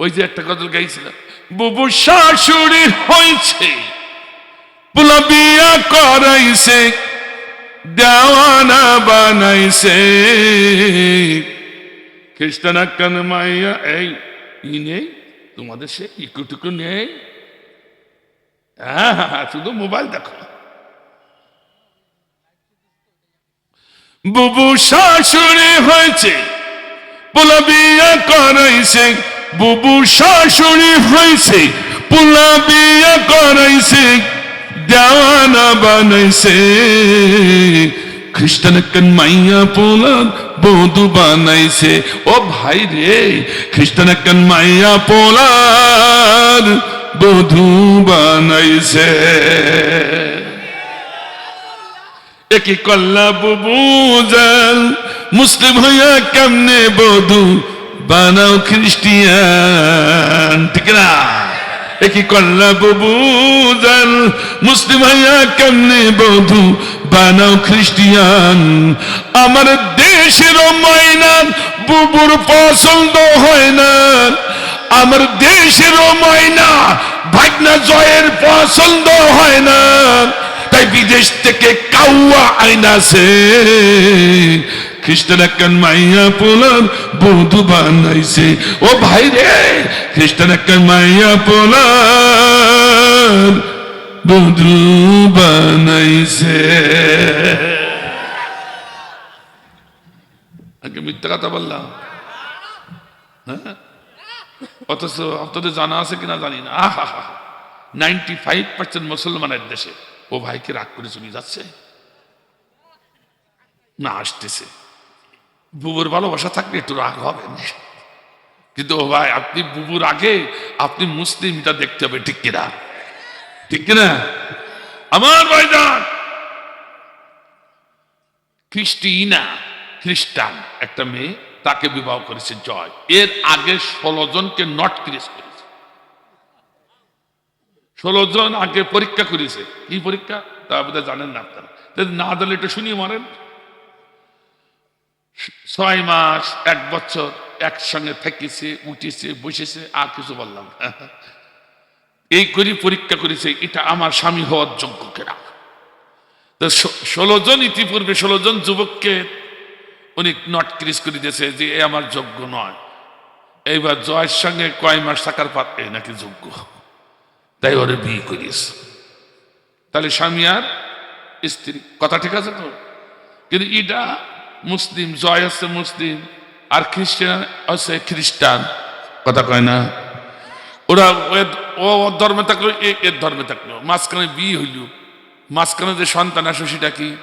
ওই যে একটা গজল গাইছিলাম বুবু শাশুড়ি হয়েছে পুলবিয়া করাইছে দেওয়ানা বানাইছে। খ্রিস্টান কান মাইয়া এই ই নেই তোমাদের সে ইকুটুকু নেই? হ্যাঁ, হ্যাঁ, শুধু মোবাইল দেখো। বুবু শাশুড়ি হয়েছে পোলাবিয়া করাইছে বুবু শাশুড়ি হয়েছে পোলাবিয়া করাইছে দেওয়ানা বানাইছে। খ্রিস্টান কেন মাইয়া পোলার বধু বানাইছে। ও ভাই রে, খ্রিস্টান কেন মাইয়া পোলার বধু বানাইছে। একই কল্লা বুবু জাল? মুসলিম হইয়া কেমনে বধু বানাও খ্রিস্টিয়ান। ঠিক না একই কল্লা বুবু জাল, মুসলিম হইয়া কেমনে বধু? বানাও খ্রিস্টিয়ান। আমার দেশের ময়না বুবুর পছন্দ হয় না। আমার দেশের ময়না ভাগনা জয়ের পছন্দ হয় না। তাই বিদেশ থেকে কাউয়া আইনাছে। খ্রিস্টান একখান মাইয়া পোলার বধু বানাইছে। ও ভাই রে, খ্রিস্টান একখান মাইয়া পোলার বধু বানাইছে। আগে মিথ্যা কথা বললাম। হ্যাঁ? অথচ আপনাদের জানা আছে কিনা জানি না। আহা নাইনটি ফাইভ পার্সেন্ট মুসলমানের দেশে। ও ভাইকে রাগ করে চলে যাচ্ছে। না আসতেছে। বুবুর ভালোবাসা থাকলে একটু রাগ হবে। কিন্তু ও ভাই, আপনি বুবুর আগে, আপনি মুসলিম এটা দেখতে হবে, ঠিক কিনা? ঠিক কিনা? আমার ভাইজান! খ্রিস্টিনা, খ্রিস্টান, একটা মেয়ে, তাকে বিবাহ করেছে জয়। এর আগে ষোলো জনকে নট ক্রিস করেছে। ষোলো জন আগে পরীক্ষা করেছে। কি পরীক্ষা? তা বোধহয় জানেন না আপনারা। না জানলে একটু শুনিয়ে মারেন। ছয় মাস, এক বছর একসঙ্গে থেকেছে, উঠেছে, বসেছে, আর কিছু বললাম এই করি পরীক্ষা করেছে, এটা আমার স্বামী হওয়ার যোগ্য কেনা? তো ষোলো জন, ইতিপূর্বে ষোলো জন যুবককে উনি নট ক্রিস করে দিয়েছে যে এ আমার যোগ্য নয়। এইবার জয়ের সঙ্গে কয় মাস থাকার পাত্রে নাকি যোগ্য। তাই ওরে বিয়ে করিস তাহলে স্বামী আর স্ত্রী, কথা ঠিক আছে তো? কিন্তু এটা মুসলিম, জয় আছে মুসলিম, আর খ্রিস্টান আছে খ্রিস্টান, কথা কয় না? ওরা ও- ধর্মে থাকল এ এর ধর্মে থাকল। মাঝখানে বিয়ে হইল। মাঝখানে যে সন্তান আসো সেটা কি?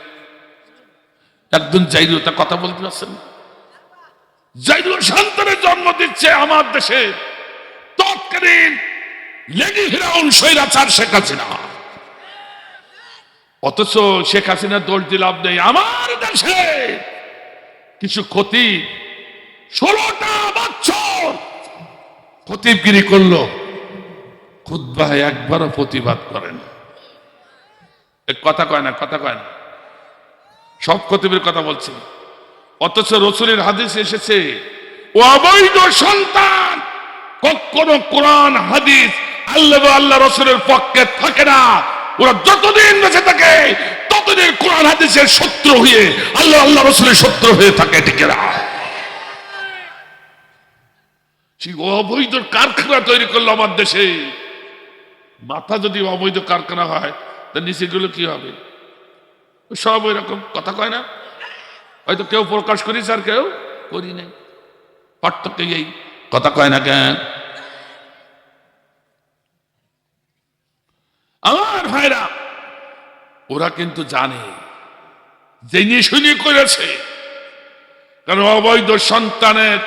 একজন যাইল তা কথা বলতে পারছেন যাইল সন্তানের জন্ম দিচ্ছে আমার দেশে। তৎকালীন লেডি হিরাউন স্বৈরাচার শেখ হাসিনা। অথচ শেখ হাসিনা দোষ দিয়ে লাভ নেই আমার দেশে। কিছু ক্ষতি ষোলোটা বছর খতিবগিরি করল। খুদ্বায় একবারও প্রতিবাদ করেন। কথা কয় না, কথা কয় না। সব খতিবের কথা বলছি। অথচ রসুলের হাদিস এসেছে ও অবৈধ সন্তান কখনো কোরআন, হাদিস আল্লাহ আল্লাহ রসুলের পক্ষে থাকে না। ওরা যতদিন বেঁচে থাকে, ততদিন কোরআন হাদিসের শত্রু হয়ে, আল্লাহ আল্লাহ রসুলের শত্রু হয়ে থাকে টিকেরা সেই অবৈধ কারখানা তৈরি করল আমার দেশে। মাথা যদি অবৈধ কারখানা হয়, তা নিচেগুলো কি হবে? সব ওই রকম কথা কয় না? হয়তো কেউ প্রকাশ করিস আর কেউ করি নাই। পার্থক্য এই। কথা কয় না কেন? আমার ভাইরা, ওরা কিন্তু জানে, জেনে শুনে করেছে। কারণ অবৈধ সন্তানের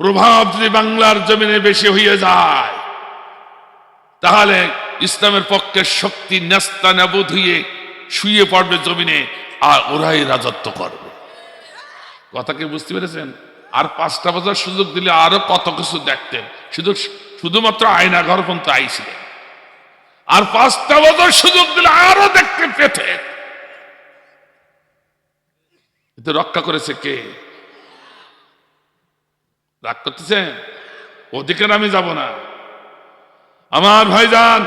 প্রভাব যদি বাংলার জমিনে বেশি হয়ে যায়, তাহলে ইসলামের পক্ষে শক্তি নেস্তা নাবুদ হয়ে শুয়ে পড়বে জমিনে, আর ওরাই রাজত্ব করবে। কথা কি বুঝতে পেরেছেন? আর পাঁচটা বছর সুযোগ দিলে আরও কত কিছু দেখতেন। শুধু শুধুমাত্র আয়না ঘর পর্যন্ত আইছিলেন। আর পাঁচটা বছর সুযোগ দিলে আরও দেখতে পেতেন কিন্তু রক্ষা করেছে কে? রাগ করতেছেন? ওদিকে আমি যাব না। আমার ভাইজান,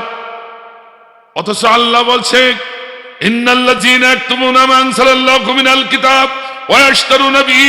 অথচ আল্লাহ বলছে ইন্নাল্লাযীনা ইয়াকতুমুনা মা আনসালাল্লাহু মিনাল কিতাব, ওয়া ইয়াশতারুনা বিহি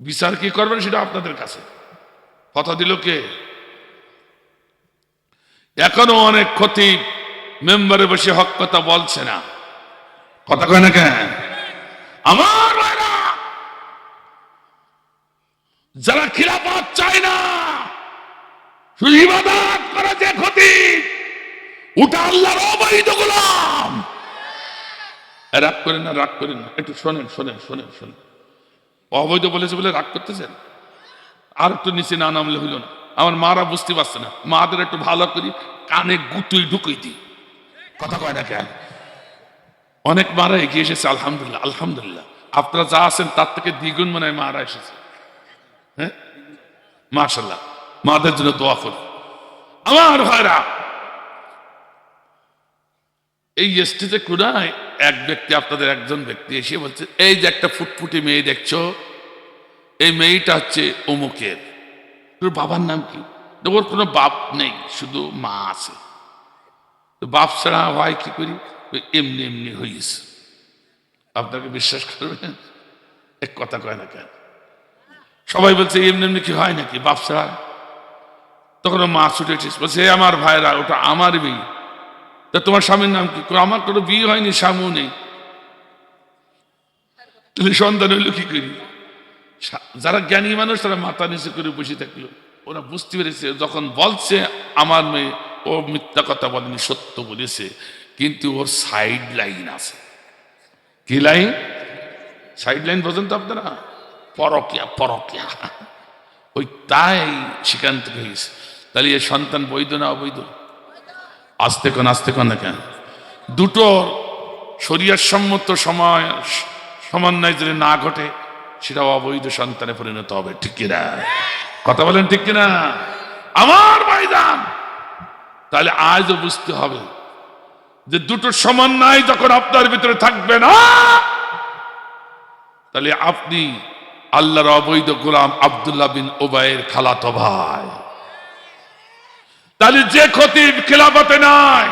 বিচার কি করবেন সেটা আপনাদের কাছে। কথা দিল কে? এখনও অনেক ক্ষতি মেম্বারে বসে হক কথা বলছে না। কথা কয় না কেন? আমার যারা খিলাফত চায় না ইবাদত করে যে খতিব ওটা আল্লাহর অবৈধ গোলাম। রাগ করেন না, রাগ করেন না। একটু শোনেন শোনেন শোনেন শোনেন। অবৈধ বলেছে বলে রাগ করতেছেন? আর একটু নিচে না নামলে হইল না। আমার মারা বুঝতে পারছে না। মাদের একটু ভালো করি কানে গুতুই ঢুকুই দিই। কথা কয় না কেন? অনেক মারা এগিয়ে এসেছে আলহামদুলিল্লাহ আলহামদুলিল্লাহ। আপনারা যা আছেন তার থেকে দ্বিগুণ মনে হয় মারা এসেছে। হ্যাঁ? মাশাল্লাহ মাদের জন্য দোয়া করি। আমার ভাইরা এই স্টেজে কোনায় এক ব্যক্তি, আপনাদের একজন ব্যক্তি এসে বলছে, এই যে একটা ফুটফুটি মেয়ে দেখছ, এই মেয়েটা হচ্ছে অমুকের। তোর বাবার নাম কি? ওর কোনো বাপ নেই, শুধু মা আছে। বাপ ছাড়া হয় কি করি? এমনি এমনি হইস। আপনাকে বিশ্বাস করবেন? এক কথা কয় না কেন? সবাই বলছে, এমনি এমনি কি হয় নাকি? বাপ ছাড়া? তখন মা ছুটে এসেছে বলছে আমার ভাইরা, ওটা আমার মেয়ে। তা তোমার স্বামীর নাম কি? আমার কোনো বিয়ে হয়নি স্বামীও নেই। তাহলে সন্তান হইল কি করি? যারা জ্ঞানী মানুষ, তারা মাথা নিচে করে বসে থাকল। ওরা বুঝতে পেরেছে, যখন বলছে আমার মেয়ে, ও মিথ্যা কথা বলেনি, সত্য বলেছে, কিন্তু ওর সাইড লাইন আছে। কি লাইন সাইড লাইন বোঝেন তো আপনারা? পরকিয়া পরকিয়া। ওই তাই সেখান থেকে হয়েছে। তাহলে এ সন্তান বৈধ না অবৈধ? আস্তে কোন আস্তে কোন কেন দুটো শরিয়ার সম্মত সময়, সমন্বয় যদি না ঘটে সেটা অবৈধ সন্তানে পরিণত হবে, ঠিক কিনা কথা বলেন ঠিক কিনা আমার ভাইজান তাহলে আজও বুঝতে হবে যে দুটো সমন্বয় যখন আপনার ভিতরে থাকবে না, তাহলে আপনি আল্লাহর অবৈধ গোলাম আব্দুল্লাহ বিন ওবায়ের খালাতো ভাই। তাহলে যে খতিব খেলাফতে নাই,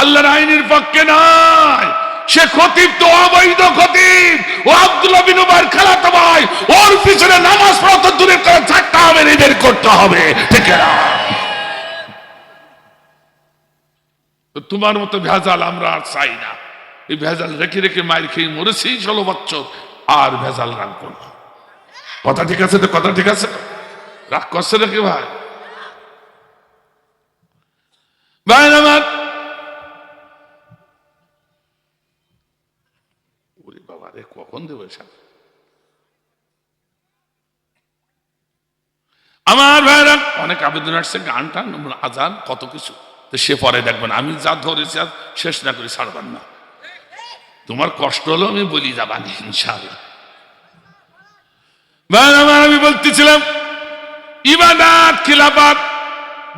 আল্লাহর আইনের পক্ষে নাই, সে খতিব তো অবৈধ খতিব। ও আব্দুল্লাহ উমার খালাতো ভাই, ওর পিছনে নামাজ পড়া তো দূরে করে থাকতে হবে, নিজের করতে হবে। ঠিক তোমার মতো ভেজাল আমরা আর চাই না। এই ভেজাল রেখে রেখে মায়ের খেয়ে মরেছি ষোলো বছর, আর ভেজাল রাখব না। কথা ঠিক আছে তো? কথা ঠিক আছে? রাগ করছে নাকি ভাই ভাই আমার ওরে বাবা রে কখন দেবো এসব? আমার ভাইরা। অনেক আবেদন আসছে গান টান আজান কত কিছু। তো সে পরে দেখবেন আমি যা ধরেছি আর শেষ না করে ছাড়বেন না। তোমার কষ্ট হলো আমি বলি যাবানি ইনশাআল্লাহ। ভাই আমার আমি বলতেছিলাম ইবাদাত খিলাফাত।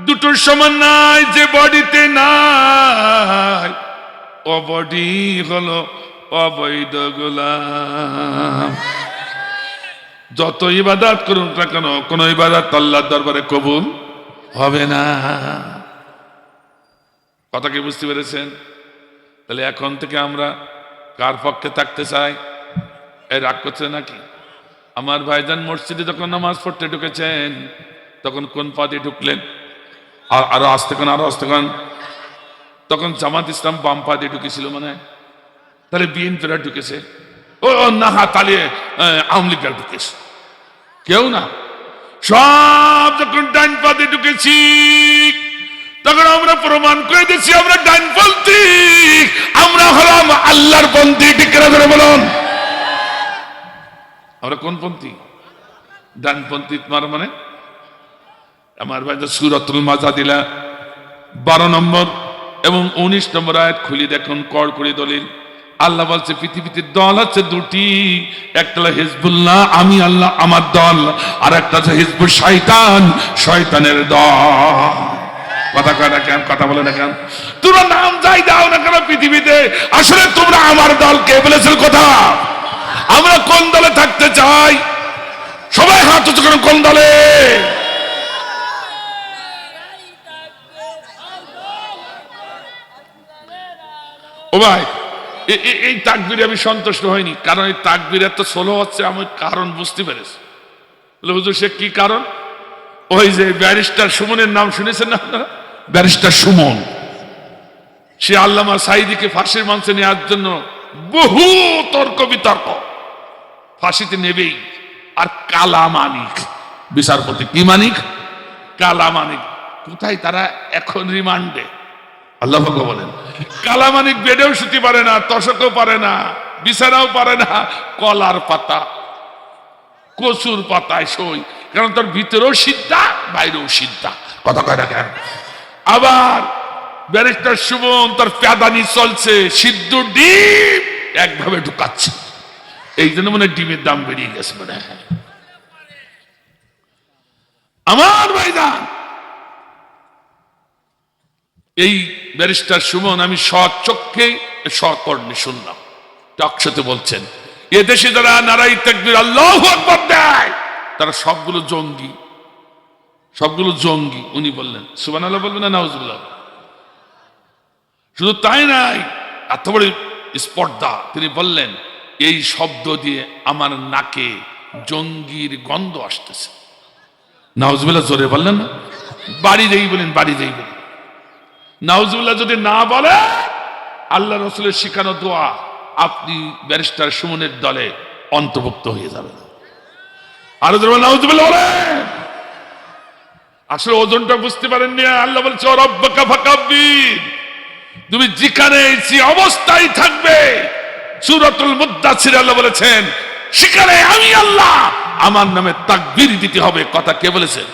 দুটোর সমান নাই, যে বডিতে নাই। অবডি বডি হলো অবৈধ গোলাম। যত ইবাদাত করুন না কেন, কোন ইবাদাত আল্লাহর দরবারে কবুল হবে না। কথা কি বুঝতে পেরেছেন? তাহলে এখন থেকে আমরা কার পক্ষে থাকতে চাই? এই রাগ করছে নাকি? আমার ভাইজান মসজিদে যখন নামাজ পড়তে ঢুকেছেন, তখন কোন পদে ঢুকলেন? আর আসতে কোন, আরও আসতে কোন? তখন জামাত ইসলাম বাম পা দিয়ে ঢুকেছিল মানে। তাহলে বিএনপিরা ঢুকেছে। ও না, হা, তাহলে আওয়ামী লীগরা ঢুকেছে। কেউ না। সব যখন ডাইন পাতে ঢুকেছি, তখন আমরা প্রমাণ করে দিচ্ছি আমরা ডাইনপন্থী আমরা হলাম আল্লাহর পন্থী, ঠিক করে ধরে বলুন। আমরা কোন পন্থী? ডানপন্থী তোমার মানে? আমার ভাই সুরতুল মাজা দিলা বারো নম্বর এবং উনিশ নম্বর আয়াত খুলি দেখুন কড় করে দলিল। আল্লাহ বলছে, পৃথিবীতে দল আছে দুটি, একটা হিজবুল্লাহ, আমি আল্লাহ, আমার দল আর একটা হচ্ছে হিজবুল শয়তান, শয়তানের দল। কথা কয় না কেন? কথা বলে না কেন? তোমরা নাম যাই দাও না কেন পৃথিবীতে? আসলে তোমরা আমার দল কে বলেছিল কথা? আমরা কোন দলে থাকতে চাই? সবাই হাত উঁচু কোন দলে? ও ভাই এই তাকবিরে আমি সন্তুষ্ট হইনি, কারণ এই তাকবির এত সোলো হচ্ছে, আমি কারণ বুঝতে পেরেছি। হুজুর, সে কি কারণ? ওই যে ব্যারিস্টার সুমনের নাম শুনেছেন না আপনারা? ব্যারিস্টার সুমন। সে আল্লামা সাইদিকে ফাঁসির মঞ্চে নেওয়ার জন্য বহু তর্ক বিতর্ক। ফাঁসিতে নেবেই। আর কালা মানিক বিচারপতি। কি মানিক? কালা মানিক কোথায় তারা এখন রিমান্ডে? আল্লাহ বলেন। কালামানিক বেডেও শুতে পারে না তশকও পারে না, বিছানাও পারে না, কলার পাতা, কচুর পাতায় সই। কারণ তার ভিতরেও সিদ্ধা, বাইরেও সিদ্ধা। কথা কয় না কেন? আবার ব্যারিস্টার সুমন তার প্যাদানি চলছে, সিদ্ধ ডিম একভাবে ঢুকাচ্ছে। এই জন্য মনে ডিমের দাম বেরিয়ে গেছে মনে হয়। আমার ভাইজান এই ব্যারিস্টার সুমন, আমি সচক্ষে সকর্ণে শুনলাম। টকশোতে বলছেন, এ দেশে যারা নারাই তাকবির আল্লাহ আকবার দেয়, তারা সবগুলো জঙ্গি। সবগুলো জঙ্গি। উনি বললেন সুবান আল্লাহ বলবেন না নাউজুল্লাহ শুধু তাই নাই, এত বড় স্পর্ধা। তিনি বললেন, এই শব্দ দিয়ে আমার নাকে জঙ্গির গন্ধ আসতেছে। নাউজুল্লাহ জোরে বললেন না বাড়ি যেই বলেন, বাড়ি যেই বলেন। নাউজুল্লাহ যদি না বলে, আল্লাহ রসুলের শিখানো দোয়া আপনি ব্যারিস্টার সুমনের দলে অন্তর্ভুক্ত হয়ে যাবেন। আসলে ওজনটা বুঝতে পারেননি, আল্লাহ তুমি যেখানে অবস্থায় থাকবে আল্লাহ বলেছেন, সেখানে আমি আল্লাহ, আমার নামে তাকবীর দিতে হবে, কথা কে বলেছেন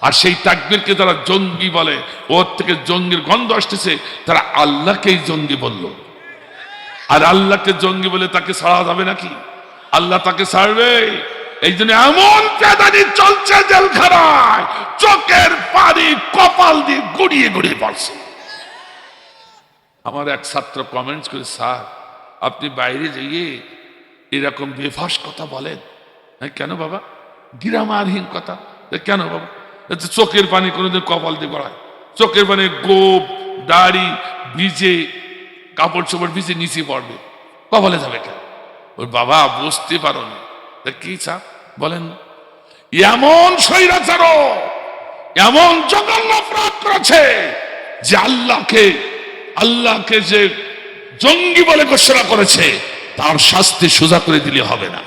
আর সেই তাকবীরকে যারা জঙ্গি বলে, ওর থেকে জঙ্গির গন্ধ আসতেছে, তারা আল্লাহকেই জঙ্গি বলল। আর আল্লাহকে জঙ্গি বলে তাকে ছাড়া যাবে নাকি? আল্লাহ তাকে ছাড়বে। এই জন্য এমন পেদানি চলছে জেলখানায়, চোখের পানি কপাল দিয়ে গড়িয়ে গড়িয়ে পড়ছে। আমার এক ছাত্র কমেন্টস করে, স্যার, আপনি বাইরে যাইয়ে এরকম বেফাস কথা বলেন? হ্যাঁ কেন বাবা? গ্রামারহীন কথা। কেন বাবা? চোখের পানি কোনোদিন কপাল দিয়ে গড়ায়। চোখের পানি গোপ, দাড়ি ভিজে কাপড় চোপড় ভিজে নিচে পড়বে। কপালে যাবে কেন? ওর বাবা বুঝতে পারো না। কি চাপ বলেন, এমন স্বৈরাচার এমন জঘন্য অপরাধ করেছে যে আল্লাহকে আল্লাহকে যে জঙ্গি বলে ঘোষণা করেছে, তার শাস্তি সোজা করে দিলে হবে না।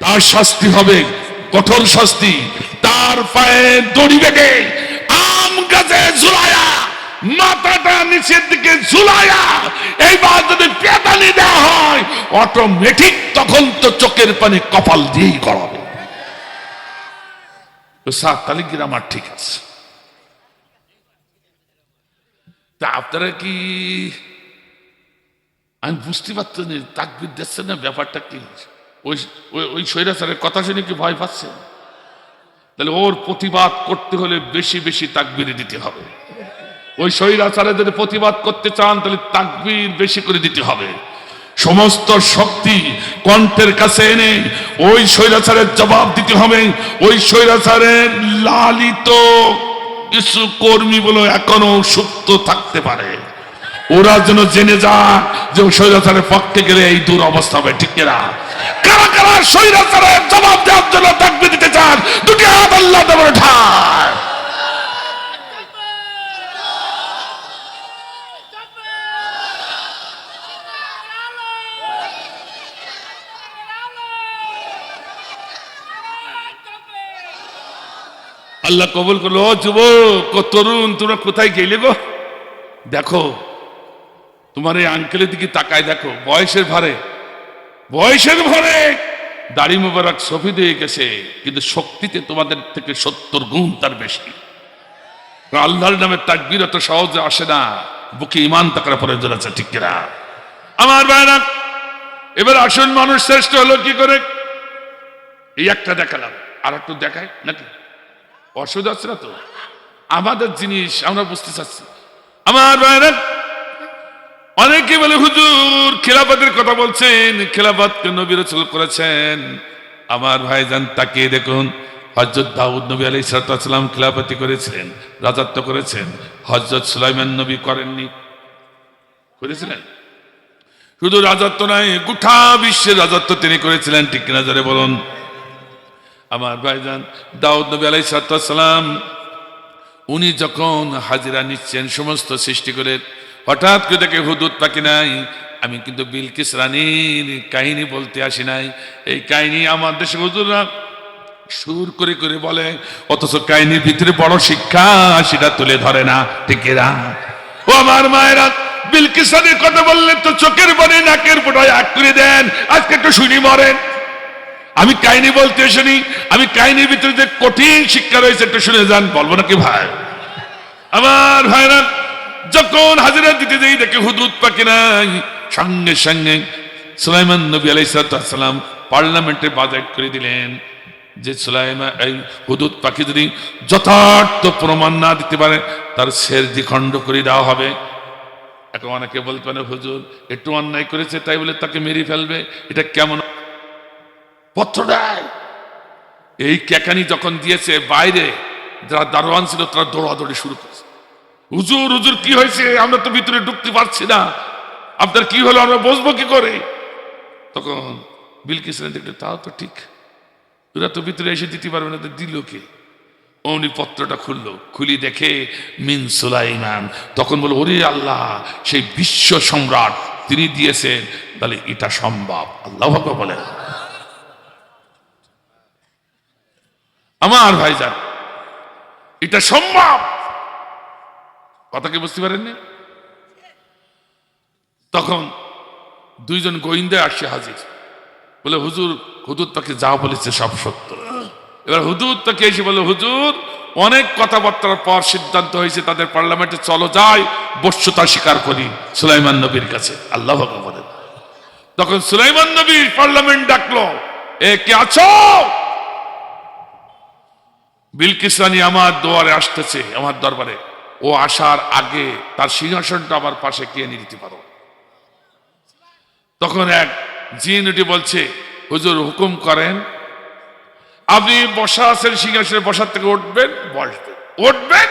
তার শাস্তি হবে কঠোর শাস্তি তার পায়ে দড়ি বেগে আম গাছে ঝুলায়া, মাথাটা নিচের দিকে ঝুলায়া, এইবার যদি পেতানি দেওয়া হয় অটোমেটিক তখন তো চোখের পানি কপাল দিয়েই গড়াবে। ঠিক আছে। তা কি, আমি বুঝতে পারছি না, তাকবির দিচ্ছে না, ব্যাপারটা কি ওই, ওই- ওই স্বৈরাচারের কথা শুনে কি ভয় পাচ্ছে তাহলে ওর প্রতিবাদ করতে হলে বেশি বেশি তাকবির দিতে হবে। ওই স্বৈরাচারে যদি প্রতিবাদ করতে চান, তাহলে তাকবির বেশি করে দিতে হবে। সমস্ত শক্তি কণ্ঠের কাছে এনে ওই স্বৈরাচারের জবাব দিতে হবে। ওই স্বৈরাচারের লালিত কিছু কর্মী বলে এখনও সুপ্ত থাকতে পারে। ওরা যেন জেনে যে ওই স্বৈরাচারের পক্ষে গেলে এই দূর অবস্থা হবে, ঠিক কিনা? কারা কারা স্বৈরাচারের জবাব দেওয়ার জন্য তাকবির দিতে চান? দুটি হাত আল্লাহ দেবর ঠায় আল্লাহ কবুল করল, ও যুবক তরুণ, তোমরা কোথায় গেলে গো? দেখো তোমার এই আঙ্কেলের দিকে তাকায় দেখো, বয়সের ভারে। বয়সের ভারে। দাড়ি মুবারক সফি দিয়ে গেছে, কিন্তু শক্তিতে তোমাদের থেকে সত্তর গুণ তার বেশি। আল্লাহর নামে তাকবির অত সহজে আসে না, বুকে ইমান তাকার পরে আছে, ঠিক কিনা? আমার ভাইরা, এবার আসল মানুষ শ্রেষ্ঠ হলো কি করে? এই একটা দেখালাম আর একটু দেখায় নাকি? অসুবিধা আছে না তো? আমাদের জিনিস আমরা বুঝতে চাচ্ছি। আমার ভাইরা অনেকে বলে, হুজুর, খেলাফতের কথা বলছেন, খেলাফতকে নবী রসুল করেছেন। আমার ভাইজান তাকে দেখুন হজরত দাউদ নবী আলী সালাম খেলাফতি করেছিলেন রাজত্ব করেছেন। হজরত সুলাইমান নবী করেননি। করেছিলেন? শুধু রাজত্ব নয়, গোটা বিশ্বের রাজত্ব তিনি করেছিলেন, ঠিক কিনা বলুন। আমার ভাইজান দাউদ নবী আলাই সালাম, উনি যখন হাজিরা নিচ্ছেন, সমস্ত সৃষ্টি করে হঠাৎ করে দেখে হুদুদ পাখি নাই? আমি কিন্তু বিলকিস রানীর কাহিনী বলতে আসি নাই। এই কাহিনী আমার দেশে হুজুররা সুর করে করে বলে, অথচ কাহিনীর ভিতরে বড় শিক্ষা সেটা তুলে ধরে না টিকেরা ও আমার মায়েরা, বিলকিস রানীর কথা বললে তো চোখের বনে নাকের পোটায় আগ করে দেন, আজকে একটু শুনি মরেন। আমি কাহিনী বলতে শুনি আমি কাহিনীর ভিতরে যে কঠিন শিক্ষা রয়েছে একটু শুনে যান, বলব নাকি ভাই? আমার ভাইরা যখন হাজিরা দিতে যাই, দেখে হুদুদ পাখি নাই। সঙ্গে সঙ্গে সুলাইমান নবী আলাইসালাম পার্লামেন্টে বাজেট করে দিলেন যে সুলাইমা, এই হুদুদ পাখি যদি যথার্থ প্রমাণ না দিতে পারে, তার শের দ্বিখণ্ড করে দেওয়া হবে। এখন অনেকে বলতে পারে, হুজুর, একটু অন্যায় করেছে, তাই বলে তাকে মেরে ফেলবে? এটা কেমন? পত্র দেয়। এই কেকানি যখন দিয়েছে, বাইরে যারা দারোয়ান ছিল, তারা দৌড়াদৌড়ি শুরু করেছে। হুজুর হুজুর, কি হয়েছে? আমরা তো ভিতরে ঢুকতে পারছি না। আপনার কি হলো? আমরা বসবো কি করে? তখন বিলকিস দেখল তাও তো ঠিক। ওরা তো ভিতরে এসে দিতে পারবে না দিল কে? অমনি পত্রটা খুললো। খুলি দেখে, মিন সুলাইমান। তখন বলো ওরে আল্লাহ, সেই বিশ্ব সম্রাট, তিনি দিয়েছেন। তাহলে এটা সম্ভব। আল্লাহ বলেন। আমার ভাইজান, এটা সম্ভব। কথা কি বুঝতে পারেননি? তখন দুইজন গোয়েন্দা আসছে হাজির। বলে, হুজুর হুদুর তাকে যা বলেছে সব সত্য। এবার হুদুর তাকে এসে বলে, হুজুর, অনেক কথাবার্তার পর সিদ্ধান্ত হয়েছে, তাদের পার্লামেন্টে চলো যাই বস্যতা স্বীকার করি। সুলাইমান নবীর কাছে, আল্লাহ বলেন। তখন সুলাইমান নবী পার্লামেন্ট ডাকলো, এ কে আছো? বিলকিস রানী আমার দোয়ারে আসতেছে, আমার দরবারে। ও আসার আগে তার সিংহাসনটা আমার পাশে কে নিয়ে নিতে পারো? তখন এক জিন উঠে বলছে, হুজুর হুকুম করেন, আপনি বসা আছেন সিংহাসনে, বসার থেকে উঠবেন, বসবেন উঠবেন,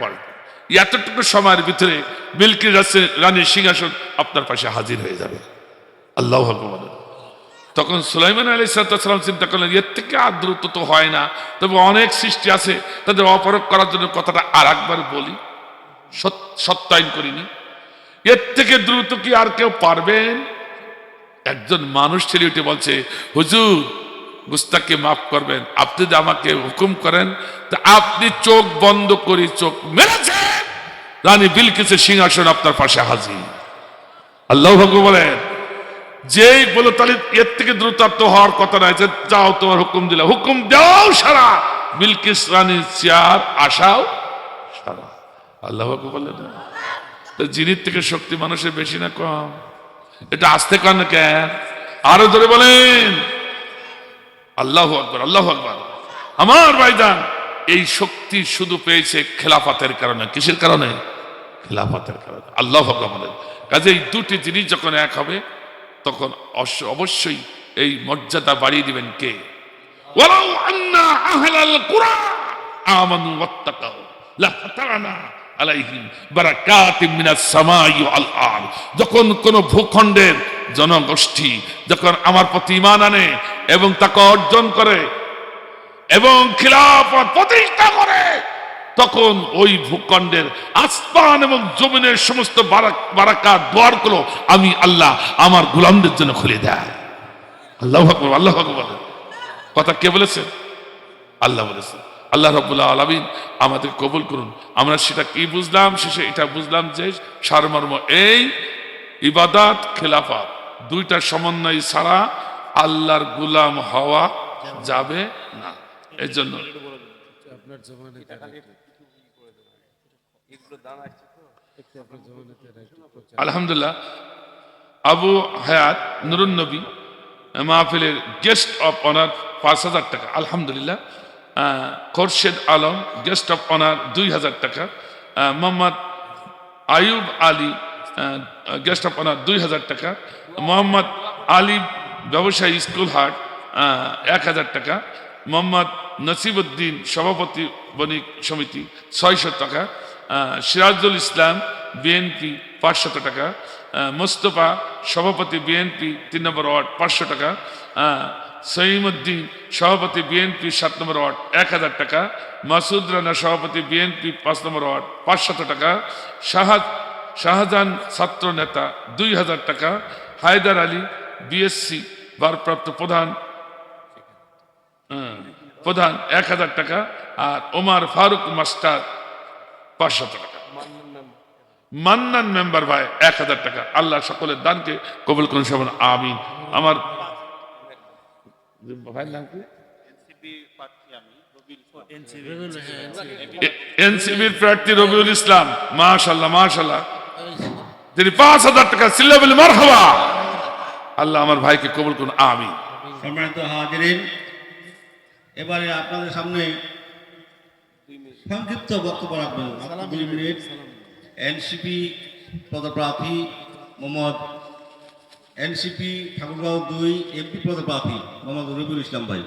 বসবেন। এতটুকু সময়ের ভিতরে বিলকিস রানীর সিংহাসন আপনার পাশে হাজির হয়ে যাবে। আল্লাহ ভগবান তখন সুলাইমান আলী সালাম চিন্তা করলেন, এর থেকে আর তো হয় না। তবে অনেক সৃষ্টি আছে, তাদের অপরক করার জন্য কথাটা আর একবার বলি সত্যায়ন করিনি। এর থেকে দ্রুত কি আর কেউ পারবেন? একজন মানুষ ছেলে উঠে বলছে, হুজুর গুস্তাকে মাফ করবেন, আপনি যদি আমাকে হুকুম করেন, তা আপনি চোখ বন্ধ করে চোখ মেরেছেন রানী বিলকিসের সিংহাসন আপনার পাশে হাজির। আল্লাহ ভগবান বলেন, যেই বলো তাহলে এর থেকে দ্রুতার্থ হওয়ার কথা নয় যাও তোমার হুকুম দিলে হুকুম দাও সারা। বিলকিস রানীর চেয়ার আসাও সারা। আল্লাহ বলে না। জিনির থেকে শক্তি মানুষের বেশি না কম। এটা আসতে কান কেন? আরও ধরে বলেন। আল্লাহ আকবর আল্লাহ আকবর। আমার ভাইজান, এই শক্তি শুধু পেয়েছে খেলাফাতের কারণে। কিসের কারণে? খেলাফাতের কারণে। আল্লাহ আকবর বলেন। কাজে এই দুটি জিনিস যখন এক হবে তখন অবশ্যই এই মর্যাদা বাড়িয়ে দিবেন কে? সামাই যখন কোন ভূখণ্ডের জনগোষ্ঠী যখন আমার প্রতি ঈমান আনে এবং তাকে অর্জন করে এবং খিলাফত প্রতিষ্ঠা করে তখন ওই ভূখণ্ডের আসমান এবং জমিনের সমস্ত বারাক- বারাকাত দ্বারগুলো আমি আল্লাহ আমার গুলামদের জন্য খুলে দেয়। আল্লাহ আকবর আল্লাহ আকবর। কথা কে বলেছে? আল্লাহ বলেছে। আল্লাহ রব্বুল্লাহ আলমিন আমাদের কবুল করুন। আমরা সেটা কি বুঝলাম? শেষে এটা বুঝলাম যে সারমর্ম এই ইবাদাত, খেলাফাত দুইটা সমন্বয় ছাড়া আল্লাহর গুলাম হওয়া যাবে না। এই জন্য আপনার জমানাতে আলহামদুলিল্লাহ, আবু হায়াত নুরুন নবী মাহফিলের গেস্ট অফ অনার পাঁচ হাজার টাকা, আলহামদুলিল্লাহ। Khorshed Alam, guest of honour দুই হাজার টাকা। Mohammad Ayub Ali guest of honour দুই হাজার টাকা। মোহাম্মদ আলী ব্যবসায়ী স্কুল হাট এক হাজার টাকা। মোহাম্মদ নসিবুদ্দিন সভাপতি বণিক সমিতি, ছয়শো টাকা। সিরাজুল ইসলাম বিএনপি পাঁচশত টাকা। মোস্তফা সভাপতি বিএনপি তিন নম্বর ওয়ার্ড পাঁচশো টাকা। আহ, সহিমুদ্দিন সভাপতি বিএনপি সাত নম্বর ওয়ার্ড এক হাজার টাকা। মাসুদ রানা সভাপতি বিএনপি পাঁচ নম্বর ওয়ার্ড পাঁচশত টাকা। শাহাদ শাহজাহান ছাত্র নেতা দুই হাজার টাকা। হায়দার আলী বিএসসি ভারপ্রাপ্ত প্রধান। প্রধান এক হাজার টাকা। আর ওমার ফারুক মাস্টার পাঁচশত টাকা। মান্নান মেম্বার ভাই এক হাজার টাকা। আল্লাহ সকলের দানকে কবুল করুন সবাই আমিন। আমার ভাইয়ের নাম কি? এনসিবির প্রার্থী রবিউল ইসলাম। মাশাল্লাহ মাশাল্লাহ তিনি পাঁচ হাজার টাকা সিল্লাবিল মারহাবা। আল্লাহ আমার ভাইকে কবুল করুন আমিন। সম্মানিত হাজিরিন এবারে আপনাদের সামনে সংক্ষিপ্ত বক্তব্য রাখবেন। দুই মিনিট। এনসিপি পদপ্রার্থী মোহাম্মদ এনসিপি ঠাকুরগাঁও দুই এমপি পদপ্রার্থী মোহাম্মদ রবিউল ইসলাম ভাই।